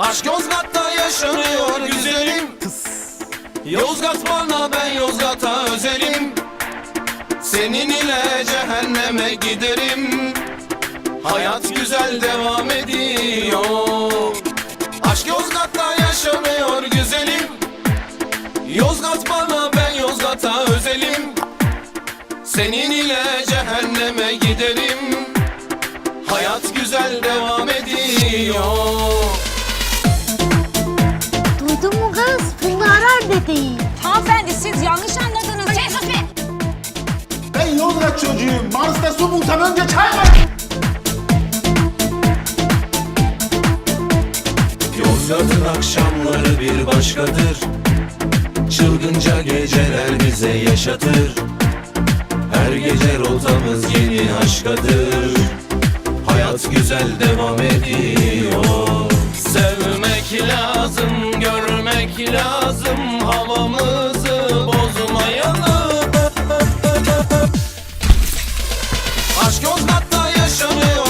Aşk Yozgat'ta yaşanıyor güzelim. Yozgat bana ben Yozgat'a özelim. Senin ile cehenneme giderim. Hayat güzel devam ediyor. Aşk Yozgat'ta yaşanıyor güzelim. Yozgat bana ben Yozgat'a özelim. Senin ile cehenneme giderim. Hayat güzel devam ediyor arar dedeyi. Hanımefendi siz yanlış anladınız. Sen sus be. Ben Yozgat çocuğuyum. Mars'ta su bulsam önce çay var. Yozgat'ın akşamları bir başkadır Çılgınca geceler bize yaşatır Her gece rotamız yeni aşkadır Hayat güzel devam ediyor Sevmek lazım, görmek lazım Yozgat'ta yaşanıyor